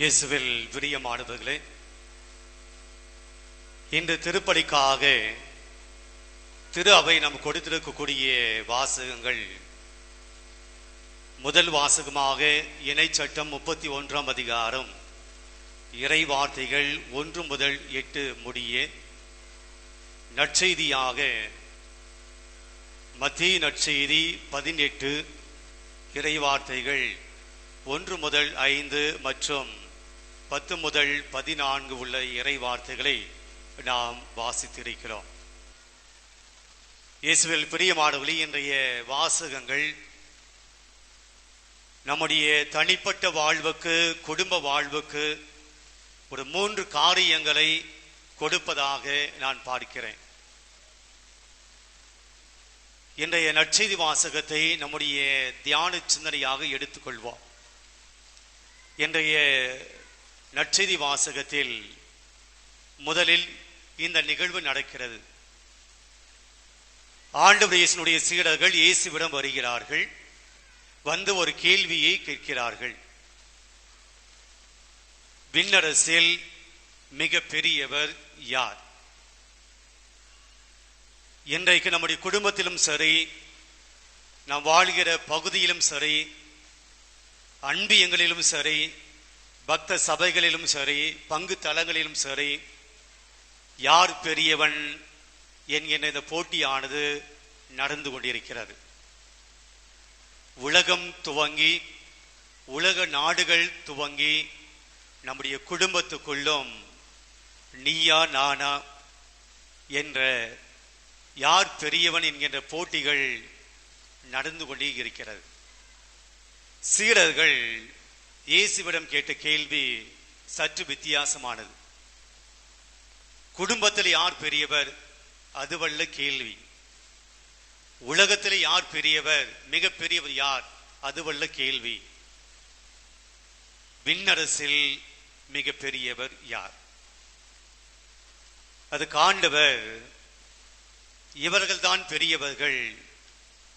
இயேசுவில் பிரியமானவர்களே இன்று திருப்பலிக்காக திரு அவை நாம் கொடுத்திருக்கக்கூடிய வாசகங்கள். முதல் வாசகமாக இணை சட்டம் முப்பத்தி ஒன்றாம் அதிகாரம் இறை வார்த்தைகள் ஒன்று முதல் எட்டு முடிய. நற்செய்தியாக மத்திய நற்செய்தி பதினெட்டு இறை வார்த்தைகள் ஒன்று முதல் ஐந்து மற்றும் பத்து முதல் பதினான்கு உள்ள இறை வார்த்தைகளை நாம் வாசித்திருக்கிறோம். இயேசுவில் பிரியமானவர்களே இன்றைய வாசகங்கள் நம்முடைய தனிப்பட்ட வாழ்வுக்கு குடும்ப வாழ்வுக்கு ஒரு மூன்று காரியங்களை கொடுப்பதாக நான் பார்க்கிறேன். இன்றைய நற்செய்தி வாசகத்தை நம்முடைய தியான சிந்தனையாக எடுத்துக்கொள்வோம். இன்றைய நற்செய்தி வாசகத்தில் முதலில் இந்த நிகழ்வு நடக்கிறது. ஆண்டவர் இயேசுனுடைய சீடர்கள் இயேசுவிடம் வருகிறார்கள். வந்து ஒரு கேள்வியை கேட்கிறார்கள். விண்ணரசில் மிக பெரியவர் யார்? இன்றைக்கு நம்முடைய குடும்பத்திலும் சரி நாம் வாழ்கிற பகுதியிலும் சரி அன்பு எங்களிலும் சரி பக்த சபைகளிலும் சரி பங்கு தளங்களிலும் சரி யார் பெரியவன் என்கின்ற இந்த போட்டியானது நடந்து கொண்டிருக்கிறது. உலகம் துவங்கி உலக நாடுகள் துவங்கி நம்முடைய குடும்பத்துக்குள்ளும் நீயா நானா என்ற யார் பெரியவன் என்கின்ற போட்டிகள் நடந்து கொண்டே இருக்கிறது. சீடர்கள் இயேசுவிடம் கேட்ட கேள்வி சற்று வித்தியாசமானது. குடும்பத்தில் யார் பெரியவர்? அதுவல்ல கேள்வி. உலகத்தில் யார் பெரியவர்? மிக பெரியவர் யார் அதுவல்ல கேள்வி. விண்ணரசில் மிக பெரியவர் யார்? அது காண்டவர் இவர்கள்தான் பெரியவர்கள்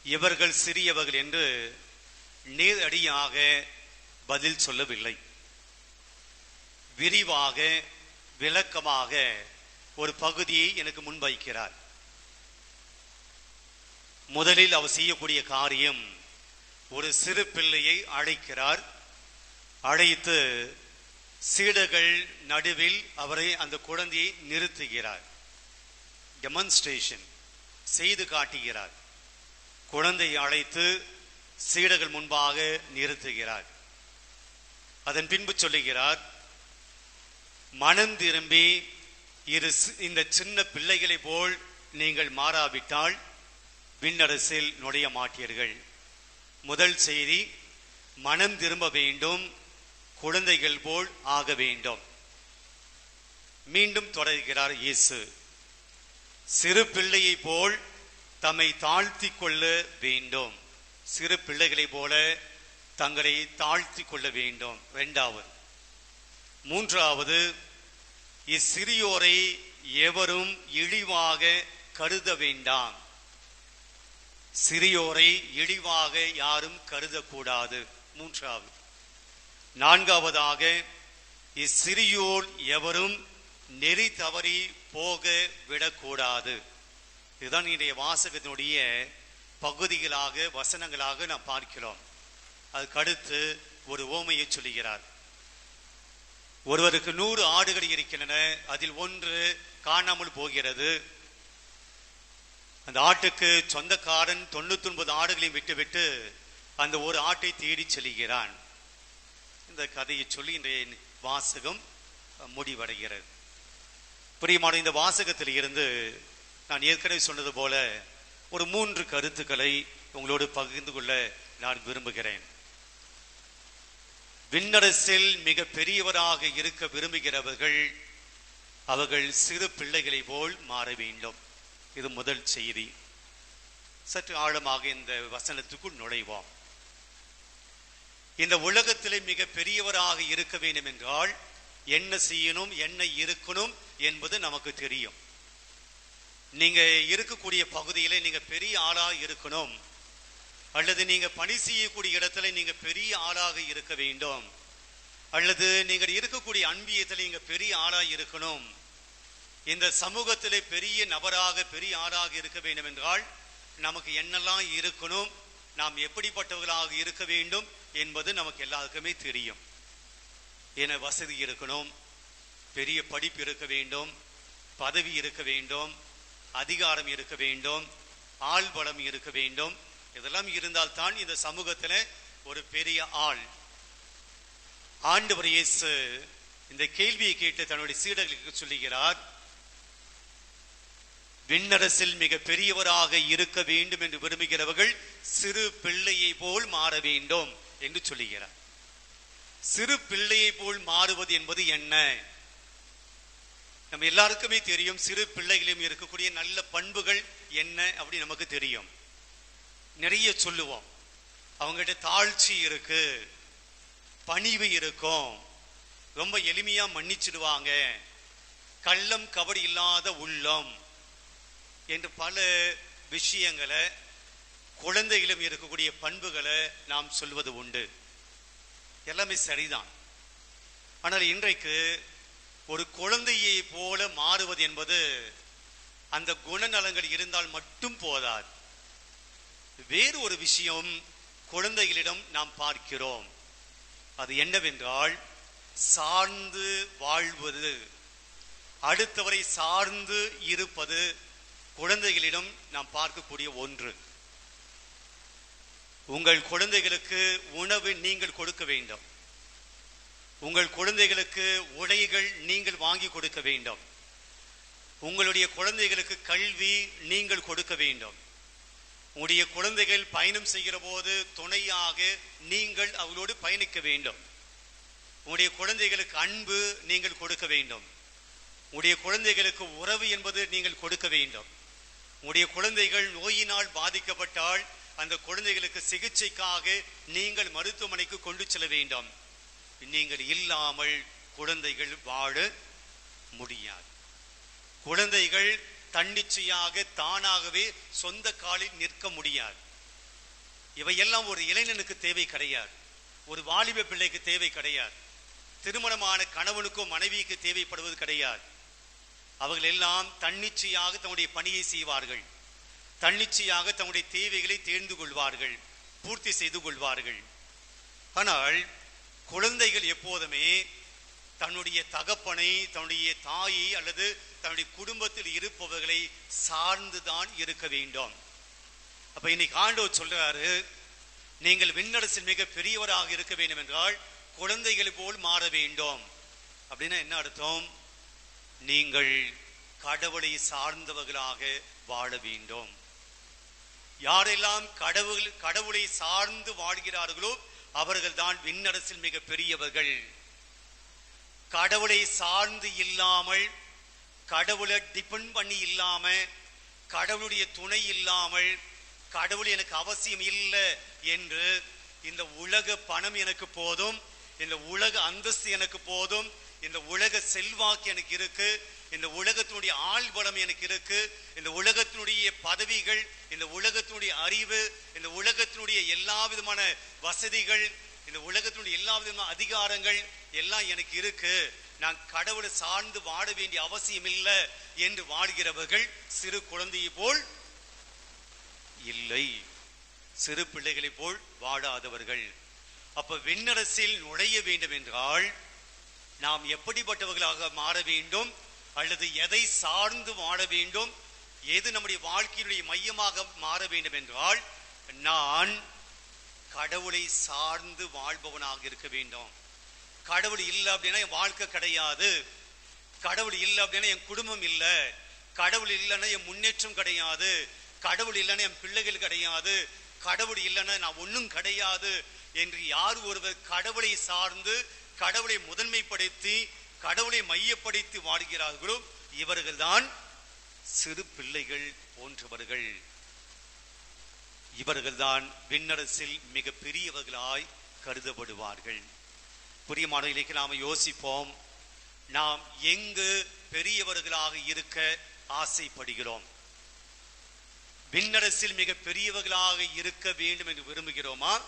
இவர்கள் சிறியவர்கள் என்று நேரடியாக பதில் சொல்லவில்லை. விரிவாக விளக்கமாக ஒரு பகுதியை எனக்கு முன்வைக்கிறார். முதலில் அவர் செய்யக்கூடிய காரியம் ஒரு சிறு பிள்ளையை அழைக்கிறார். அழைத்து சீடர்கள் நடுவில் அவரை அந்த குழந்தையை நிறுத்துகிறார். டெமான்ஸ்ட்ரேஷன் செய்து காட்டுகிறார். குழந்தையை அழைத்து சீடர்கள் முன்பாக நிறுத்துகிறார். அதன் பின்பு சொல்லுகிறார் மனம் திரும்பி இரு இந்த சின்ன பிள்ளைகளை போல் நீங்கள் மாறாவிட்டால் விண்ணரசில் நுழைய மாட்டீர்கள். முதல் செய்தி மனம் திரும்ப வேண்டும் குழந்தைகள் போல் ஆக வேண்டும். மீண்டும் தொடர்கிறார் இயேசு. சிறு பிள்ளையை போல் தம்மை தாழ்த்தி கொள்ள வேண்டும். சிறு பிள்ளைகளை போல தங்களை தாழ்த்தி கொள்ள வேண்டும். இரண்டாவது மூன்றாவது இச்சிறியோரை எவரும் இழிவாக கருத வேண்டாம். சிறியோரை இழிவாக யாரும் கருதக்கூடாது. மூன்றாவது நான்காவதாக இச்சிறியோர் எவரும் நெறி தவறி போக விடக்கூடாது. இதுதான் இன்றைய வாசகத்தினுடைய பகுதிகளாக வசனங்களாக நாம் பார்க்கிறோம். அதுக்கு அடுத்து ஒரு ஓமையை சொல்லுகிறார். ஒருவருக்கு நூறு ஆடுகள் இருக்கின்றன அதில் ஒன்று காணாமல் போகிறது. அந்த ஆட்டுக்கு சொந்தக்காரன் தொண்ணூத்தி ஒன்பது ஆடுகளையும் விட்டுவிட்டு அந்த ஒரு ஆட்டை தேடி செல்கிறான். இந்த கதையை சொல்லி இன்றைய வாசகம் முடிவடைகிறது. பிரியமான இந்த வாசகத்தில் இருந்து நான் ஏற்கனவே சொன்னது போல ஒரு மூன்று கருத்துக்களை உங்களோடு பகிர்ந்து கொள்ள நான் விரும்புகிறேன். விண்ணரசில் மிக பெரியவராக இருக்க விரும்புகிறவர்கள் அவர்கள் சிறு பிள்ளைகளை போல் மாற வேண்டும். இது முதல் செய்தி. சற்று ஆழமாக இந்த வசனத்துக்குள் நுழைவோம். இந்த உலகத்திலே மிக பெரியவராக இருக்க வேண்டும் என்றால் என்ன செய்யணும் என்ன இருக்கணும் என்பது நமக்கு தெரியும். நீங்க இருக்கக்கூடிய பகுதியிலே நீங்க பெரிய ஆளா இருக்கணும். அல்லது நீங்க பணி செய்யக்கூடிய இடத்துல நீங்க பெரிய ஆளாக இருக்க வேண்டும். அல்லது நீங்கள் இருக்கக்கூடிய அன்பியத்தில் நீங்க பெரிய ஆளாக இருக்கணும். இந்த சமூகத்திலே பெரிய நபராக பெரிய ஆளாக இருக்க வேண்டும் என்றால் நமக்கு என்னெல்லாம் இருக்கணும் நாம் எப்படிப்பட்டவர்களாக இருக்க வேண்டும் என்பது நமக்கு எல்லாருக்குமே தெரியும். என வசதி இருக்கணும் பெரிய படிப்பு இருக்க வேண்டும் பதவி இருக்க வேண்டும் அதிகாரம் இருக்க வேண்டும் ஆள்பலம் இருக்க வேண்டும் இதெல்லாம் இருந்தால்தான் இந்த சமூகத்தில் ஒரு பெரிய ஆள். ஆண்டவர் இயேசு இந்த கேள்வியை கேட்டு தன்னுடைய சீடர்களுக்கு சொல்லுகிறார் விண்ணரசில் மிக பெரியவராக இருக்க வேண்டும் என்று விரும்புகிறவர்கள் சிறு பிள்ளையை போல் மாற வேண்டும் என்று சொல்லுகிறார். சிறு பிள்ளையை போல் மாறுவது என்பது என்ன? நம்ம எல்லாருக்குமே தெரியும் சிறு பிள்ளைகளிலும் இருக்கக்கூடிய நல்ல பண்புகள் என்ன அப்படி நமக்கு தெரியும். நிறைய சொல்லுவோம். அவங்ககிட்ட தாழ்ச்சி இருக்கு பணிவு இருக்கும் ரொம்ப எளிமையா மன்னிச்சிடுவாங்க. கள்ளம் கபடி இல்லாத உள்ளம் என்று பல விஷயங்களை குழந்தையிலும் இருக்கக்கூடிய பண்புகளை நாம் சொல்வது உண்டு. எல்லாமே சரிதான். ஆனால் இன்றைக்கு ஒரு குழந்தையை போல மாறுவது என்பது அந்த குணநலங்கள் இருந்தால் மட்டும் போதாது. வேறு ஒரு விஷயம் குழந்தைகளிடம் நாம் பார்க்கிறோம். அது என்னவென்றால் சார்ந்து வாழ்வது. அடுத்தவரை சார்ந்து இருப்பது குழந்தைகளிடம் நாம் பார்க்கக்கூடிய ஒன்று. உங்கள் குழந்தைகளுக்கு உணவு நீங்கள் கொடுக்க வேண்டும். உங்கள் குழந்தைகளுக்கு உடைகள் நீங்கள் வாங்கி கொடுக்க வேண்டும். உங்களுடைய குழந்தைகளுக்கு கல்வி நீங்கள் கொடுக்க வேண்டும். உங்களுடைய குழந்தைகள் பயணம் செய்கிற போது துணையாக நீங்கள் அவளோடு பயணிக்க வேண்டும். உங்களுடைய குழந்தைகளுக்கு அன்பு நீங்கள் கொடுக்க வேண்டும். உங்களுடைய குழந்தைகளுக்கு உறவு என்பது நீங்கள் கொடுக்க வேண்டும். உங்களுடைய குழந்தைகள் நோயினால் பாதிக்கப்பட்டால் அந்த குழந்தைகளுக்கு சிகிச்சைக்காக நீங்கள் மருத்துவமனைக்கு கொண்டு செல்ல வேண்டும். நீங்கள் இல்லாமல் குழந்தைகள் வாழ முடியாது. குழந்தைகள் தன்னிச்சையாக தானாகவே சொந்த காலில் நிற்க முடியாது. இவையெல்லாம் ஒரு இளைஞனுக்கு தேவை கிடையாது. ஒரு வாலிப பிள்ளைக்கு தேவை கிடையாது. திருமணமான கணவனுக்கோ மனைவிக்கு தேவைப்படுவது கிடையாது. அவர்கள் எல்லாம் தன்னிச்சையாக தன்னுடைய பணியை செய்வார்கள். தன்னிச்சையாக தன்னுடைய தேவைகளை தேர்ந்து கொள்வார்கள். பூர்த்தி செய்து கொள்வார்கள். ஆனால் குழந்தைகள் எப்போதுமே தன்னுடைய தகப்பனை தன்னுடைய தாயை அல்லது தன்னுடைய குடும்பத்தில் இருப்பவர்களை சார்ந்துதான் இருக்க வேண்டும். அப்ப இன்னைக்கு ஆண்டவர் சொல்றாரு நீங்கள் விண்ணரசில் மிக பெரியவராக இருக்க வேண்டும் என்றால் குழந்தைகள் போல் மாற வேண்டும். அப்படின்னா என்ன அர்த்தம்? நீங்கள் கடவுளை சார்ந்தவர்களாக வாழ வேண்டும். யாரெல்லாம் கடவுள் கடவுளை சார்ந்து வாழ்கிறார்களோ அவர்கள் தான் விண்ணரசில் மிக பெரியவர்கள். கடவுளை சார்ந்து இல்லாமல் கடவுளை டிபெண்ட் பண்ணி இல்லாம கடவுளுடைய துணை இல்லாமல் கடவுள் எனக்கு அவசியம் இல்லை என்று இந்த உலக பணம் எனக்கு போதும் இந்த உலக அந்தஸ்து எனக்கு போதும் இந்த உலக செல்வாக்கு எனக்கு இருக்கு இந்த உலகத்தினுடைய ஆள் பலம் எனக்கு இருக்கு இந்த உலகத்தினுடைய பதவிகள் இந்த உலகத்தினுடைய அறிவு இந்த உலகத்தினுடைய எல்லா விதமான வசதிகள் இந்த உலகத்தினுடைய எல்லா விதமான அதிகாரங்கள் எல்லாம் எனக்கு இருக்கு. நான் கடவுளை சார்ந்து வாட வேண்டிய அவசியம் இல்லை என்று வாழ்கிறவர்கள் சிறு குழந்தையை போல் இல்லை. சிறு பிள்ளைகளைப் போல் வாழாதவர்கள் அப்ப விண்ணரசில் நுழைய வேண்டும் என்றால் நாம் எப்படிப்பட்டவர்களாக மாற வேண்டும்? அல்லது எதை சார்ந்து வாழ வேண்டும்? எது நம்முடைய வாழ்க்கையினுடைய மையமாக மாற வேண்டும் என்றால் நான் கடவுளை சார்ந்து வாழ்பவனாக இருக்க வேண்டும். கடவுள் இல்லை அப்படின்னா என் வாழ்க்கை கிடையாது. கடவுள் இல்லை அப்படின்னா என் குடும்பம் இல்லை. கடவுள் இல்லைன்னா என் முன்னேற்றம் கிடையாது. கடவுள் இல்லைன்னா என் பிள்ளைகள் கிடையாது. கடவுள் இல்லைன்னா நான் ஒன்றும் கிடையாது என்று யார் ஒருவர் கடவுளை சார்ந்து கடவுளை முதன்மைப்படுத்தி கடவுளை மையப்படுத்தி வாழ்கிறார்களோ இவர்கள்தான் சிறு பிள்ளைகள் போன்றவர்கள். இவர்கள்தான் விண்ணரசில் மிக பெரியவர்களாய் கருதப்படுவார்கள். புரியமானவர்களுக்கு நாம் யோசிப்போம். நாம் எங்கு பெரியவர்களாக இருக்க ஆசைப்படுகிறோம். விண்ணரசில் மிக பெரியவர்களாக இருக்க வேண்டும் என்று விரும்புகிறோமா?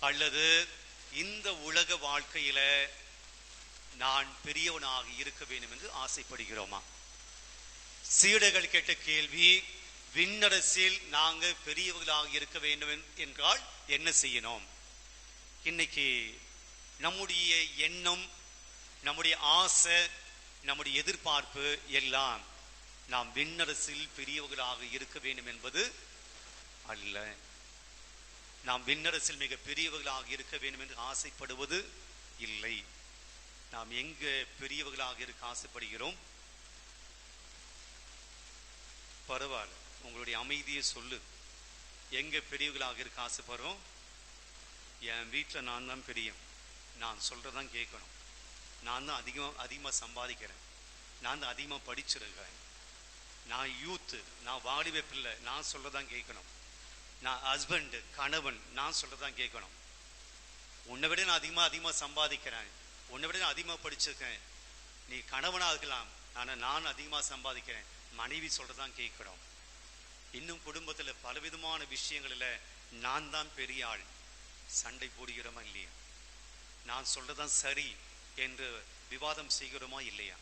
அல்லது இந்த உலக வாழ்க்கையில நான் பெரியவனாக இருக்க வேண்டும் என்று ஆசைப்படுகிறோமா? சீடர்கள் கேட்ட கேள்வி விண்ணரசில் நாங்க பெரியவர்களாக இருக்க வேண்டும் என்றால் என்ன செய்யணும்? இன்னைக்கு நம்முடைய எண்ணம் நம்முடைய ஆசை நம்முடைய எதிர்பார்ப்பு எல்லாம் நாம் விண்ணரசில் பெரியவர்களாக இருக்க வேண்டும் என்பது அல்ல. நாம் விண்ணரசில் மிக பெரியவர்களாக இருக்க வேண்டும் என்று ஆசைப்படுவது இல்லை. நாம் எங்க பெரியவர்களாக இருக்க ஆசைப்படுகிறோம்? பரவாயில்ல. உங்களுடைய அமைதியை சொல்லு. எங்க பெரியவர்களாக இருக்க ஆசைப்படுறோம்? என் வீட்டில் நான் தான் பெரியவன். நான் சொல்றதான் கேட்கணும். நான் தான் அதிகமாக அதிகமாக சம்பாதிக்கிறேன். நான் தான் அதிகமாக படிச்சிருக்கேன் நான் யூத்து நான் வாலிப பிள்ளை நான் சொல்கிறதான் கேட்கணும். நான் ஹஸ்பண்ட் கணவன் நான் சொல்கிறதான் கேட்கணும். உன்னை விட நான் அதிகமாக அதிகமாக சம்பாதிக்கிறேன். உன்னை விட நான் அதிகமாக படிச்சிருக்கேன் நீ கணவனாக இருக்கலாம் ஆனால் நான் அதிகமாக சம்பாதிக்கிறேன். மனைவி சொல்றதான் கேட்கணும் இன்னும் குடும்பத்தில் பலவிதமான விஷயங்களில் நான் தான் பெரிய ஆள். சண்டை போடுகிறோமா இல்லையா? நான் சொல்றதான் சரி என்று விவாதம் செய்கிறோமா இல்லையா?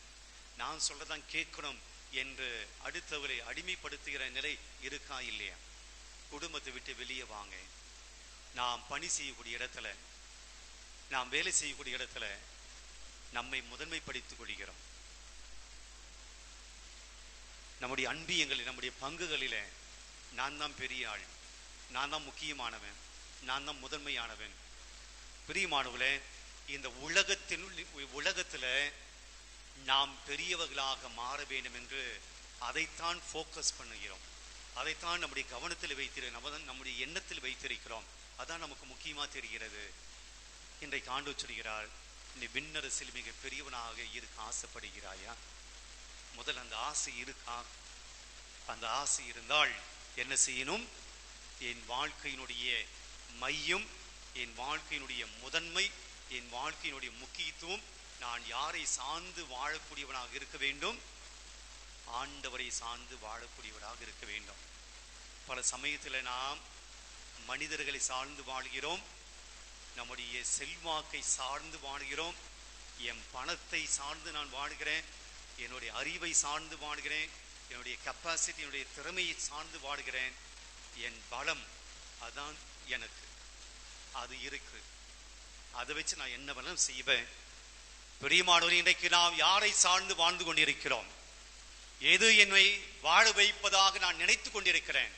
நான் சொல்றதான் கேட்கணும் என்று அடுத்தவரை அடிமைப்படுத்துகிற நிலை இருக்கா இல்லையா? குடும்பத்தை விட்டு வெளியே வாங்க. நாம் பணி செய்யக்கூடிய இடத்துல நாம் வேலை செய்யக்கூடிய இடத்துல நம்மை முதன்மைப்படுத்திக் கொள்கிறோம். நம்முடைய அன்பியங்களில் நம்முடைய பங்குகளில நான் தான் பெரிய ஆள் நான் தான் முக்கியமானவன் நான் தான் முதன்மையானவன். பிரியமானவளே இந்த உலகத்தில் உலகத்துல நாம் பெரியவர்களாக மாற வேண்டும் என்று அதைத்தான் ஃபோக்கஸ் பண்ணுகிறோம். அதைத்தான் நம்முடைய கவனத்தில் வைத்திரு நம்ம நம்முடைய எண்ணத்தில் வைத்திருக்கிறோம். அதான் நமக்கு முக்கியமாக தெரிகிறது. இன்றைக்கு ஆண்டு சொல்கிறார் நீ விண்ணரசில் மிக பெரியவனாக இருக்க ஆசைப்படுகிறாயா? முதல் அந்த ஆசை இருக்கா? அந்த ஆசை இருந்தால் என்ன செய்யணும்? என் வாழ்க்கையினுடைய மையம் என் வாழ்க்கையினுடைய முதன்மை என் வாழ்க்கையினுடைய முக்கியத்துவம் நான் யாரை சார்ந்து வாழக்கூடியவனாக இருக்க வேண்டும்? ஆண்டவரை சார்ந்து வாழக்கூடியவராக இருக்க வேண்டும். பல சமயத்தில் நாம் மனிதர்களை சார்ந்து வாழ்கிறோம். நம்முடைய செல்வாக்கை சார்ந்து வாழ்கிறோம். என் பணத்தை சார்ந்து நான் வாழ்கிறேன். என்னுடைய அறிவை சார்ந்து வாழ்கிறேன். என்னுடைய கெப்பாசிட்டி என்னுடைய திறமையை சார்ந்து வாழ்கிறேன். என் பலம் அதான் எனக்கு. அது இருக்குது அதை வச்சு நான் என்ன வேணாலும் செய்வேன். பிரியமானவர் இன்றைக்கு நாம் யாரை சார்ந்து வாழ்ந்து கொண்டிருக்கிறோம்? எது என்னை வாழ வைப்பதாக நான் நினைத்துக் கொண்டிருக்கிறேன்?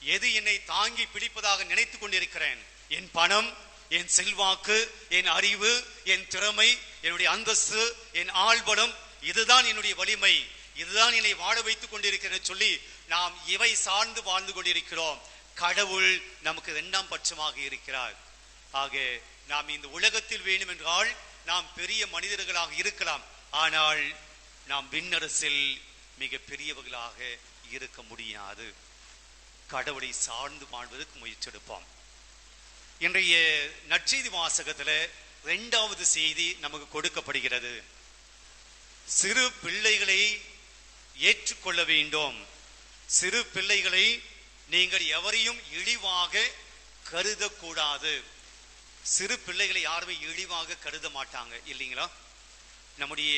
எது என்னை தாங்கி பிடிப்பதாக நினைத்துக் கொண்டிருக்கிறேன்? என் பணம் என் செல்வாக்கு என் அறிவு என் திறமை என்னுடைய அந்தஸ்து என் ஆள்பலம் இதுதான் என்னுடைய வலிமை. இதுதான் என்னை வாழ வைத்துக் கொண்டிருக்கிறேன் சொல்லி நாம் இவை சார்ந்து வாழ்ந்து கொண்டிருக்கிறோம். கடவுள் நமக்கு இரண்டாம் பட்சமாக இருக்கிறார். ஆக நாம் இந்த உலகத்தில் வேணும் என்றால் நாம் பெரிய மனிதர்களாக இருக்கலாம். ஆனால் நாம் விண்ணரசில் மிக பெரியவர்களாக இருக்க முடியாது. கடவுளை சார்ந்து வாழ்வதற்கு முயற்சி எடுப்போம். இன்றைய நற்செய்தி வாசகத்துல இரண்டாவது செய்தி நமக்கு கொடுக்கப்படுகிறது. சிறு பிள்ளைகளை ஏற்றுக்கொள்ள வேண்டும். சிறு பிள்ளைகளை நீங்கள் எவரையும் இழிவாக கருதக்கூடாது. சிறு பிள்ளைகளை யாருமே இழிவாக கருத மாட்டாங்க இல்லைங்களா? நம்முடைய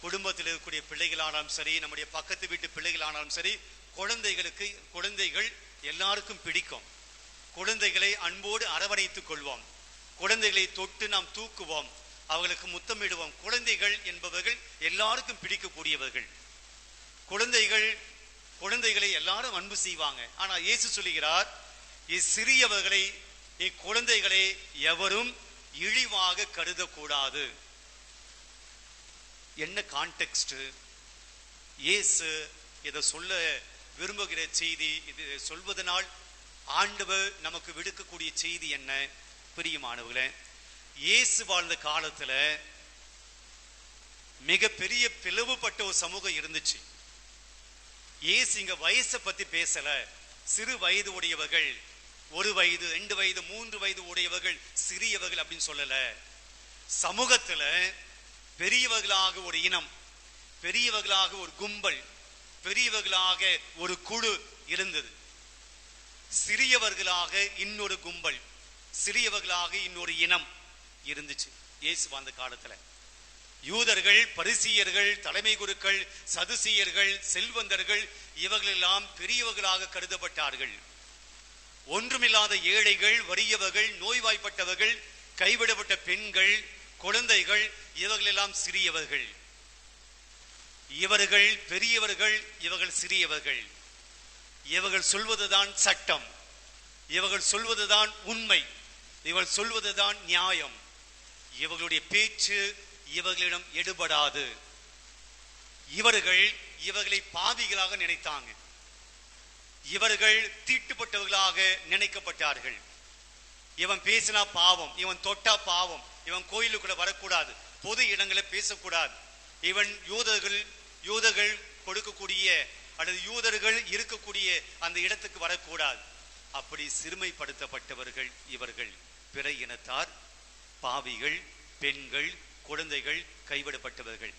குடும்பத்தில் இருக்கக்கூடிய பிள்ளைகளானாலும் சரி நம்முடைய பக்கத்து வீட்டு பிள்ளைகளானாலும் சரி குழந்தைகளுக்கு குழந்தைகள் எல்லாருக்கும் பிடிக்கும். குழந்தைகளை அன்போடு அரவணைத்துக் கொள்வோம். குழந்தைகளை தொட்டு நாம் தூக்குவோம். அவர்களுக்கு முத்தமிடுவோம். குழந்தைகள் என்பவர்கள் எல்லாருக்கும் பிடிக்கக்கூடியவர்கள். குழந்தைகள் குழந்தைகளை எல்லாரும் அன்பு செய்வாங்க. ஆனால் இயேசு சொல்லுகிறார் இச்சிறியவர்களை இக்குழந்தைகளை எவரும் இழிவாக கருதக்கூடாது. என்ன கான்டெக்ஸ்ட் இயேசு இதை சொல்ல விரும்புகிற செய்தி இது சொல்வதனால் ஆண்டவர் நமக்கு விடுக்கக்கூடிய செய்தி என்ன? பிரியமானவர்களே இயேசு வாழ்ந்த காலத்துல மிகப்பெரிய பிளவுபட்ட ஒரு சமூகம் இருந்துச்சு. இயேசு இங்க வயசை பத்தி பேசல. சிறு வயது உடையவர்கள் ஒரு வயது ரெண்டு வயது மூன்று வயது உடையவர்கள் சிறியவர்கள் அப்படின்னு சொல்லல. சமூகத்துல பெரியவர்களாக ஒரு இனம் பெரியவர்களாக ஒரு கும்பல் பெரியவர்களாக ஒரு குழு இருந்தது. சிறியவர்களாக இன்னொரு கும்பல் சிறியவர்களாக இன்னொரு இனம் இருந்துச்சு இயேசு வாழ்ந்த காலத்துல. யூதர்கள் பரிசியர்கள் தலைமை குருக்கள் சதுசியர்கள் செல்வந்தர்கள் இவர்களெல்லாம் பெரியவர்களாக கருதப்பட்டார்கள். ஒன்றுமில்லாத ஏழைகள் வறியவர்கள் நோய்வாய்ப்பட்டவர்கள் கைவிடப்பட்ட பெண்கள் குழந்தைகள் இவர்களெல்லாம் சிறியவர்கள். இவர்கள் பெரியவர்கள் இவர்கள் சிறியவர்கள். இவர்கள் சொல்வதுதான் சட்டம். இவர்கள் சொல்வதுதான் உண்மை. இவர்கள் சொல்வதுதான் நியாயம். இவர்களுடைய பேச்சு இவர்களிடம் எடுபடாது. இவர்கள் இவர்களை பாவிகளாக நினைத்தாங்க. இவர்கள் தீட்டுப்பட்டவர்களாக நினைக்கப்பட்டார்கள். இவன் பேசினா பாவம் இவன் தொட்டா பாவம் இவன் கோயிலுக்குள்ள வரக்கூடாது பொது இடங்களை பேசக்கூடாது. இவன் யூதர்கள் யூதர்கள் கொடுக்கக்கூடிய அல்லது யூதர்கள் இருக்கக்கூடிய அந்த இடத்துக்கு வரக்கூடாது. அப்படி சிறுமைப்படுத்தப்பட்டவர்கள் இவர்கள். பிற இனத்தார் பாவிகள் பெண்கள் குழந்தைகள் கைவிடப்பட்டவர்கள்.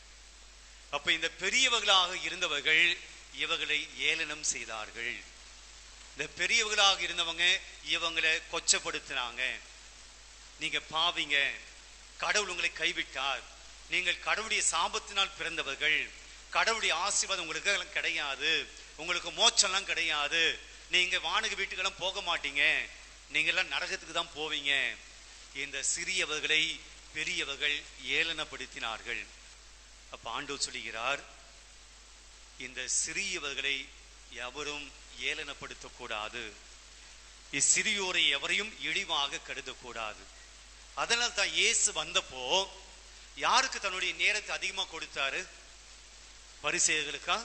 அப்ப இந்த பெரியவர்களாக இருந்தவர்கள் இவர்களை ஏளனம் செய்தார்கள். இந்த பெரியவர்களாக இருந்தவங்க இவங்களை கொச்சப்படுத்தினாங்க. நீங்க பாவிங்க. கடவுள் உங்களை கைவிட்டார். நீங்கள் கடவுளுடைய சாபத்தினால் பிறந்தவர்கள். கடவுளுடைய ஆசீர்வாதம் உங்களுக்கு எல்லாம் கிடையாது. உங்களுக்கு மோச்சம்லாம் கிடையாது. நீங்க வானக வீட்டுக்கெல்லாம் போக மாட்டீங்க. நீங்க எல்லாம் நரகத்துக்கு தான் போவீங்க. இந்த சிறியவர்களை பெரியவர்கள் ஏளனப்படுத்தினார்கள். அப்ப ஆண்டவர் சொல்லுகிறார் இந்த சிறியவர்களை எவரும் ஏளனப்படுத்தக்கூடாது. இச்சிறியோரை எவரையும் இழிவாக கருதக்கூடாது அதனால் தான் இயேசு வந்தப்போ யாருக்கு தன்னுடைய நேரத்தை அதிகமா கொடுத்தாரு? பரிசெயர்களுக்கா?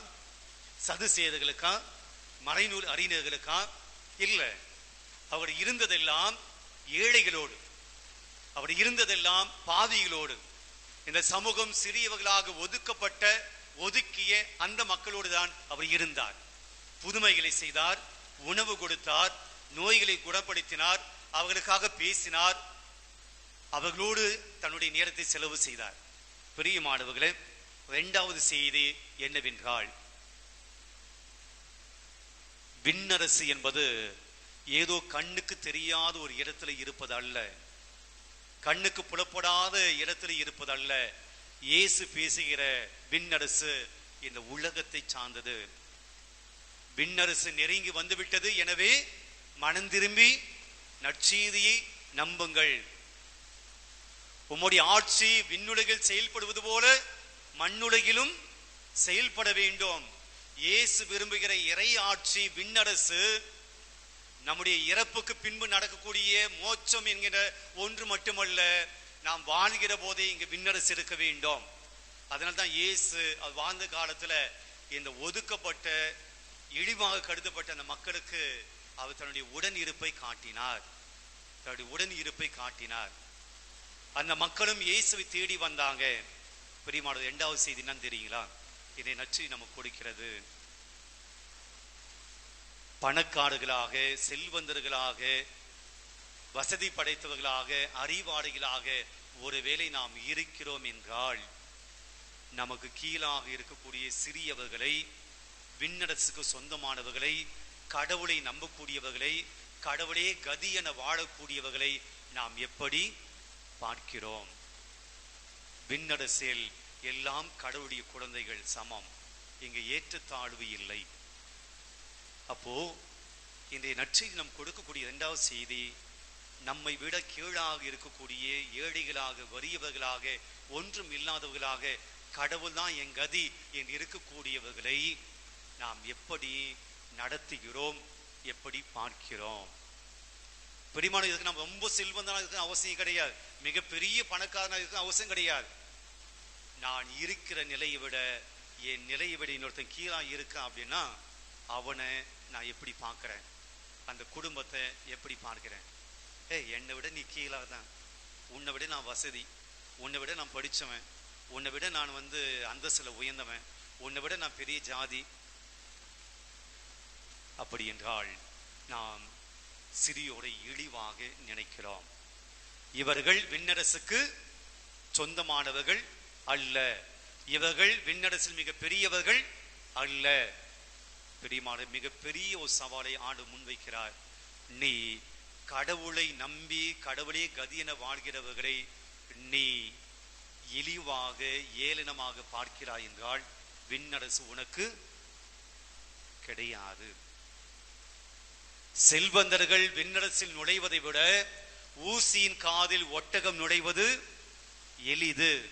சதுசேயர்களுக்கா? மறைநூல் அறிஞர்களுக்கா? இல்ல. அவர் இருந்ததெல்லாம் ஏழைகளோடு. அவர் இருந்ததெல்லாம் பாவிகளோடு. இந்த சமூகம் சிறியவர்களாக ஒதுக்கப்பட்ட ஒதுக்கிய அந்த மக்களோடு தான் அவர் இருந்தார். புதுமைகளை செய்தார் உணவு கொடுத்தார் நோய்களை குணப்படுத்தினார் அவர்களுக்காக பேசினார். அவர்களோடு தன்னுடைய நேரத்தை செலவு செய்தார். பெரிய மாணவர்களே இரண்டாவது செய்தி என்னவென்றால் விண்ணரசு என்பது ஏதோ கண்ணுக்கு தெரியாத ஒரு இடத்துல இருப்பது அல்ல. கண்ணுக்கு புலப்படாத இடத்துல இருப்பது அல்ல. இயேசு பேசுகிற விண்ணரசு இந்த உலகத்தை சார்ந்தது. விண்ணரசு நெருங்கி வந்துவிட்டது. எனவே மனம் திரும்பி நற்செய்தியை நம்புங்கள். உம்முடைய ஆட்சி விண்ணுலகில் செயல்படுவது போல மண்ணுலகிலும் செயல்பட வேண்டும். இயேசு விரும்புகிற இறை ஆட்சி விண்ணரசு நம்முடைய இறப்புக்கு பின்பு நடக்கக்கூடிய மோட்சம் என்கிற ஒன்று மட்டுமல்ல நாம் வாழ்கிற போதே இங்கு விண்ணரசு இருக்க வேண்டும். அதனால்தான் இயேசு வாழ்ந்த காலத்துல இந்த ஒதுக்கப்பட்ட இழிவாக கருதப்பட்ட அந்த மக்களுக்கு அவர் தன்னுடைய உடன் இருப்பை காட்டினார். தன்னுடைய உடன் இருப்பை காட்டினார். அந்த மக்களும் இயேசுவை தேடி வந்தாங்க. பெரியமானது இரண்டாவது செய்தி என்னன்னு தெரியுங்களா? இதை நச்சு நமக்கு கொடுக்கிறது. பணக்காரர்களாக செல்வந்தர்களாக வசதி படைத்தவர்களாக அறிவாளிகளாக ஒருவேளை நாம் இருக்கிறோம் என்றால் நமக்கு கீழாக இருக்கக்கூடிய சிறியவர்களை விண்ணரசுக்கு சொந்தமானவர்களை கடவுளை நம்பக்கூடியவர்களை கடவுளே கதி என வாழக்கூடியவர்களை நாம் எப்படி பார்க்கிறோம்? விண்ணரசில் எல்லாம் கடவுளுடைய குழந்தைகள் சமம். இங்கு ஏற்றத்தாழ்வு இல்லை. அப்போ இன்றைய நற்செய்தி நம் கொடுக்கக்கூடிய இரண்டாவது செய்தி நம்மை விட கீழாக இருக்கக்கூடிய ஏழைகளாக வறியவர்களாக ஒன்றும் இல்லாதவர்களாக கடவுள் தான் என் கதி என்று இருக்கக்கூடியவர்களை நாம் எப்படி நடத்துகிறோம் எப்படி பார்க்கிறோம்? பெரியமான இதுக்கு நம்ம ரொம்ப செல்வந்தான இருக்க அவசியம் கிடையாது. மிகப்பெரிய பணக்காரனாக இருக்க அவசியம் கிடையாது. நான் இருக்கிற நிலையை விட என் நிலையை விட இன்னொருத்தன் கீழாக இருக்கான் அப்படின்னா அவனை நான் எப்படி பார்க்குறேன்? அந்த குடும்பத்தை எப்படி பார்க்கிறேன்? ஏ என்னை விட நீ கீழா தான். உன்னை விட நான் வசதி. உன்னை விட நான் படித்தவன் உன்னை விட நான் வந்து அந்தஸ்தில் உயர்ந்தவன். உன்னை விட நான் பெரிய ஜாதி. அப்படி என்றால் நாம் சிறியோரை இழிவாக நினைக்கிறோம் இவர்கள் விண்ணரசுக்கு சொந்தமானவர்கள் அல்ல. இவர்கள் விண்ணரசில் மிக பெரியவர்கள் அல்ல. பெரியமான மிகப்பெரிய ஒரு சவாலை ஆண்டு முன்வைக்கிறார். நீ கடவுளை நம்பி கடவுளே கதி என வாழ்கிறவர்களை நீ இழிவாக இழிவாக ஏளனமாக பார்க்கிறாய் என்றால் விண்ணரசு உனக்கு கிடையாது. செல்வந்தர்கள் விண்ணரசில் நுழைவதை விட ஊசியின் காதில் ஒட்டகம் நுழைவது எளிது.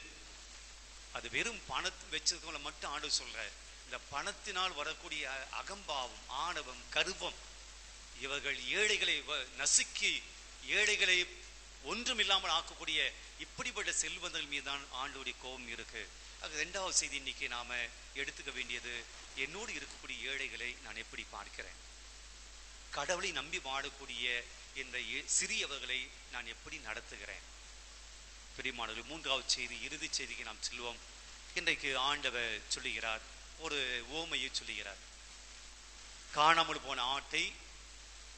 அது வெறும் பணத்தை வச்சிருக்கவங்களை மட்டும் ஆண்டு சொல்ற இந்த பணத்தினால் வரக்கூடிய அகம்பாவம் ஆணவம் கருவம் இவர்கள் ஏழைகளை வ- நசுக்கி ஏழைகளை ஒன்றும் இல்லாமல் ஆக்கக்கூடிய இப்படிப்பட்ட செல்வந்தர்கள் மீதுதான் ஆண்டோடைய கோபம் இருக்கு. அது ரெண்டாவது செய்தி இன்னைக்கு நாம எடுத்துக்க வேண்டியது என்னோடு இருக்கக்கூடிய ஏழைகளை நான் எப்படி பார்க்கிறேன்? கடவுளை நம்பி வாழக்கூடிய இந்த சிறியவர்களை நான் எப்படி நடத்துகிறேன்? பெரியமானவர்கள் மூன்றாவது செய்தி இறுதி செய்திக்கு நாம் செல்வோம். இன்றைக்கு ஆண்டவர் சொல்லுகிறார் ஒரு ஓமையை சொல்லுகிறார். காணாமல் போன ஆட்டை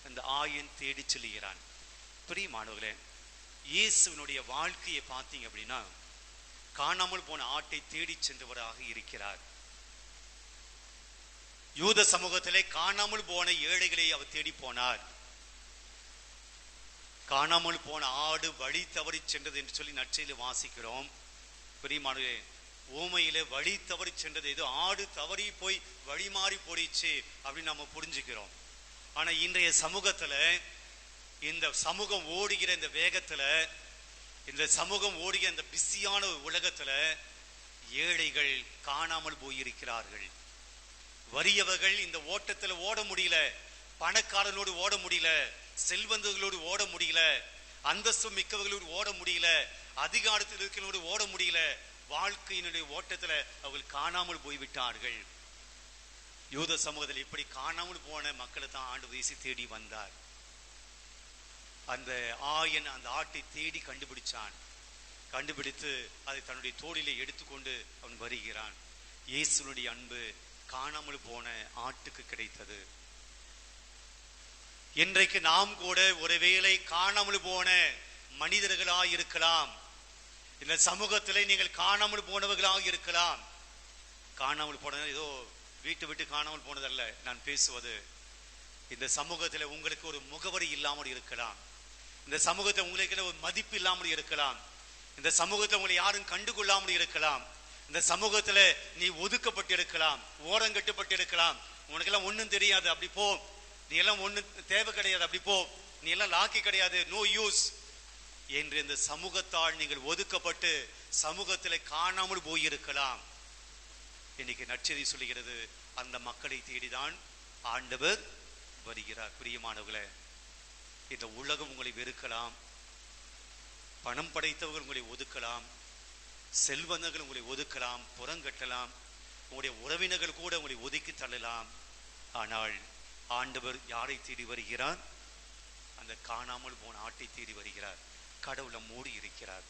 அந்த ஆயன் தேடி சொல்லுகிறான். பிரியமானவர்களே இயேசுவினுடைய வாழ்க்கையை பார்த்தீங்க அப்படின்னா காணாமல் போன ஆட்டை தேடி சென்றவராக இருக்கிறார். யூத சமூகத்திலே காணாமல் போன ஏழைகளை அவர் தேடி போனார். காணாமல் போன ஆடு வழி தவறி சென்றது என்று சொல்லி நற்செய்தியில் வாசிக்கிறோம். பிரியமானே ஊமையில வழி தவறி சென்றது ஏதோ ஆடு தவறி போய் வழி மாறி போயிடுச்சு அப்படின்னு நம்ம புரிஞ்சுக்கிறோம். ஆனா இன்றைய சமூகத்துல இந்த சமூகம் ஓடுகிற இந்த வேகத்துல இந்த சமூகம் ஓடுகிற இந்த பிஸியான உலகத்துல ஏழைகள் காணாமல் போயிருக்கிறார்கள். வறியவர்கள் இந்த ஓட்டத்துல ஓட முடியல. பணக்காரனோடு ஓட முடியல. செல்வந்தர்களோடு ஓட முடியல. அந்தஸ்து மிக்கவர்களோடு ஓட முடியல. அதிகாரத்தில் இருக்கிறோடு ஓட முடியல. வாழ்க்கையினுடைய ஓட்டத்துல அவர்கள் காணாமல் போய்விட்டார்கள். யூத சமூகத்தில் இப்படி காணாமல் போன மக்களை தான் ஆண்டு வீசி தேடி வந்தார். அந்த ஆயன் அந்த ஆட்டை தேடி கண்டுபிடிச்சான். கண்டுபிடித்து அதை தன்னுடைய தோளிலே எடுத்துக்கொண்டு அவன் வருகிறான். இயேசுனுடைய அன்பு காணாமல் போன ஆட்டுக்கு கிடைத்தது. இன்றைக்கு நாம் கூட ஒருவேளை காணாமல் போன மனிதர்களாய் இருக்கலாம். இந்த சமூகத்தில் நீங்கள் காணாமல் போனவர்களாக இருக்கலாம். காணாமல் போனது ஏதோ வீட்டு விட்டு காணாமல் போனதல்ல நான் பேசுவது. இந்த சமூகத்தில் உங்களுக்கு ஒரு முகவரி இல்லாமல் இருக்கலாம். இந்த சமூகத்தில் உங்களுக்கு ஒரு மதிப்பு இல்லாமல் இருக்கலாம். இந்த சமூகத்தை உங்களை யாரும் கண்டுகொள்ளாமல் இருக்கலாம். இந்த சமூகத்துல நீ ஒதுக்கப்பட்டு இருக்கலாம் ஓரங்கட்டுப்பட்டு இருக்கலாம் உனக்கெல்லாம் ஒண்ணும் தெரியாது அப்படி போ. நீ எல்லாம் ஒண்ணு தேவை கிடையாது அப்படி போ. நீ எல்லாம் லாக்கி கிடையாது நோ யூஸ் என்று இந்த சமூகத்தால் நீங்கள் ஒதுக்கப்பட்டு சமூகத்தில் காணாமல் போயிருக்கலாம். இன்னைக்கு நச்சதி சொல்லுகிறது அந்த மக்களை தேடிதான் ஆண்டவர் வருகிறார். பிரியமானவர்களே இந்த உலகம் உங்களை வெறுக்கலாம். பணம் படைத்தவர்கள் உங்களை ஒதுக்கலாம். செல்வந்தர்கள் உங்களை ஒதுக்கலாம் புறங்கட்டலாம் உங்களுடைய உறவினர்கள் கூட உங்களை ஒதுக்கி தள்ளலாம். ஆனால் ஆண்டவர் யாரை தேடி வருகிறார்? அந்த காணாமல் போன ஆட்டை தேடி வருகிறார். கடவுள் மூடி இருக்கிறார்.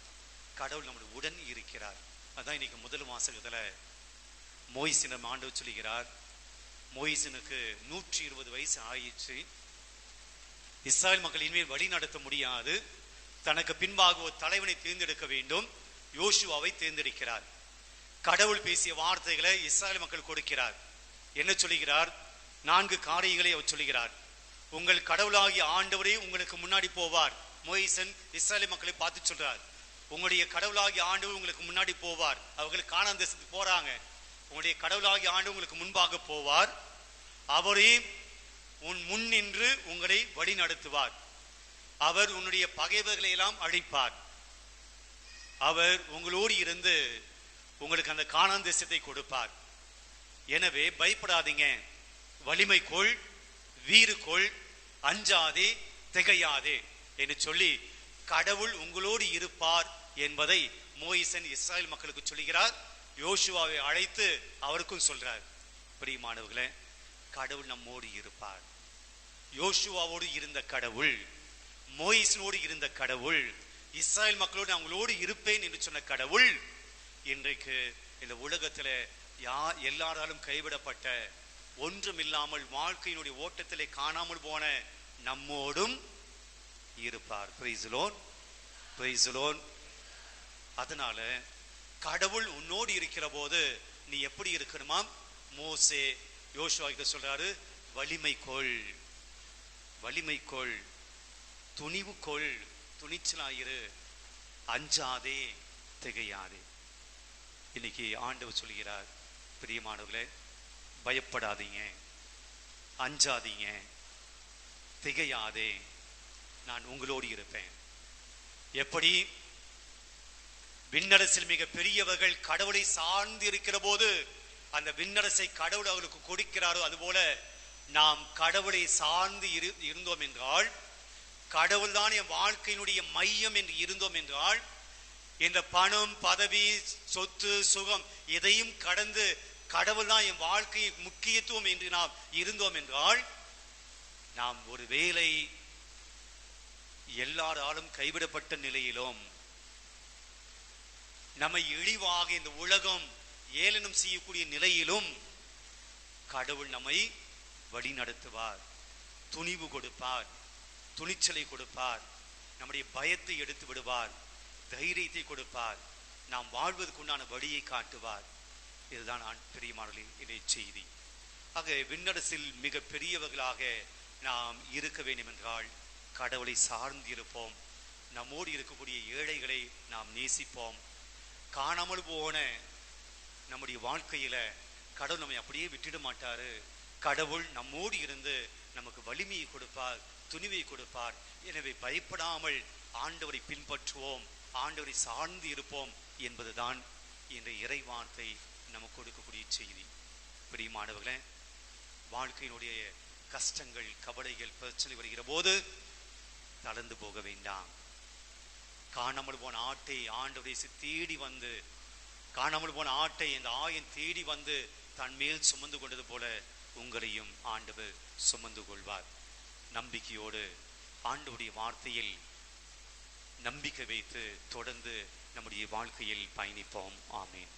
கடவுள் நம்முடைய உடன் இருக்கிறார். அதான் இன்னைக்கு முதல் வாசகத்தில் மோயிசினம் ஆண்டவர் சொல்லுகிறார். மோயிசனுக்கு நூற்றி இருபது வயசு ஆயிடுச்சு. இஸ்ராயல் மக்கள் இனிமேல் வழி நடத்த முடியாது. தனக்கு பின்பாக ஒரு தலைவனை தேர்ந்தெடுக்க வேண்டும். யோசுவாவை தேர்ந்தெடுக்கிறார். கடவுள் பேசிய வார்த்தைகளை இஸ்ராயல் மக்கள் கொடுக்கிறார். என்ன சொல்கிறார் நான்கு காரியங்களை அவர் சொல்கிறார் உங்கள் கடவுளாகிய ஆண்டவரே உங்களுக்கு முன்னாடி போவார். மொய்சன் இஸ்ராயல் மக்களை பார்த்து சொல்றார். உங்களுடைய கடவுளாகிய ஆண்டவர் உங்களுக்கு முன்னாடி போவார். அவர்கள் காணாந்த தேசத்துக்கு போறாங்க. உங்களுடைய கடவுளாகிய ஆண்டு உங்களுக்கு முன்பாக போவார். அவரே உன் முன் நின்று உங்களை வழி நடத்துவார் அவர் உன்னுடைய பகைவர்களை எல்லாம் அழிப்பார். அவர் உங்களோடு இருந்து உங்களுக்கு அந்த காணாந்த தேசத்தை கொடுப்பார். எனவே பயப்படாதீங்க. வலிமை கொள் வீறு கொள் அஞ்சாதே திகையாதே என்று சொல்லி கடவுள் உங்களோடு இருப்பார் என்பதை மோயிசன் இஸ்ராயல் மக்களுக்கு சொல்லுகிறார். யோசுவாவை அழைத்து அவருக்கும் சொல்றார். பிரியமானவர்களே கடவுள் நம்மோடு இருப்பார். யோசுவாவோடு இருந்த கடவுள் மோயிசனோடு இருந்த கடவுள் இஸ்ராயல் மக்களோடு நான் உங்களோடு இருப்பேன் என்று சொன்ன கடவுள் இன்றைக்கு இந்த உலகத்தில் யா எல்லாராலும் கைவிடப்பட்ட ஒன்றுமில்லாமல் வாழ்க்கையினுடைய ஓட்டத்திலே காணாமல் போன நம்மோடும் இருப்பார். பிரைஸ்லோன் பிரைஸ்லோன் அதனால கடவுள் உன்னோடு இருக்கிற போது நீ எப்படி இருக்கணுமா? மோசே யோசுவா சொல்றாரு வலிமை கொள் வலிமை கொள் துணிவு கொள் துணிச்சலாயிரு. அஞ்சாதே திகையாதே. இன்னைக்கு ஆண்டவர் சொல்கிறார் பிரியமானவர்களே பயப்படாதீங்க. அஞ்சாதீங்க. திகையாதே. நான் உங்களோடு இருப்பேன். எப்படி? விண்ணரசில் மிக பெரியவர்கள் கடவுளை சார்ந்து இருக்கிற போது அந்த விண்ணரசை கடவுள் அவர்களுக்கு கொடுக்கிறாரோ அதுபோல நாம் கடவுளை சார்ந்து இரு இருந்தோம் என்றால் கடவுள் தான் என் வாழ்க்கையினுடைய மையம் என்று இருந்தோம் என்றால் இந்த பணம் பதவி சொத்து சுகம் எதையும் கடந்து கடவுள் தான் என் வாழ்க்கை முக்கியத்துவம் என்று நாம் இருந்தோம் என்றால் நாம் ஒரு வேலை எல்லாராலும் கைவிடப்பட்ட நிலையிலும் நம்மை இழிவாக இந்த உலகம் ஏளனம் செய்யக்கூடிய நிலையிலும் கடவுள் நம்மை வழி நடத்துவார் துணிவு கொடுப்பார். துணிச்சலை கொடுப்பார். நம்முடைய பயத்தை எடுத்து விடுவார். தைரியத்தை கொடுப்பார். நாம் வாழ்வதற்குண்டான வழியை காட்டுவார். இதுதான் நான் பிரியமானவர்களின் இதை செய்தி. ஆக விண்ணரசில் மிக பெரியவர்களாக நாம் இருக்க வேண்டும் என்றால் கடவுளை சார்ந்து இருப்போம். நம்மோடு இருக்கக்கூடிய ஏழைகளை நாம் நேசிப்போம். காணாமல் போன நம்முடைய வாழ்க்கையில கடவுள் நம்மை அப்படியே விட்டுட மாட்டாரு. கடவுள் நம்மோடு இருந்து நமக்கு வலிமையை கொடுப்பார். துணிவை கொடுப்பார். எனவே பயப்படாமல் ஆண்டவரை பின்பற்றுவோம் ஆண்டவரை சார்ந்து இருப்போம் என்பதுதான் இன்றைய இறை வார்த்தை நமக்கு கொடுக்கக்கூடிய செய்தி. பிரியமானவர்களே வாழ்க்கையினுடைய கஷ்டங்கள் கவலைகள் பிரச்சனை வருகிற போது தளர்ந்து போக வேண்டாம். காணாமல் போன ஆட்டை ஆண்டவரை தேடி வந்து காணாமல் போன ஆட்டை இந்த ஆயன் தேடி வந்து தன் மேல் சுமந்து கொண்டது போல உங்களையும் ஆண்டவர் சுமந்து கொள்வார். நம்பிக்கையோடு ஆண்டுடைய வார்த்தையில் நம்பிக்கை வைத்து தொடர்ந்து நம்முடைய வாழ்க்கையில் பயணிப்போம். ஆமேன்.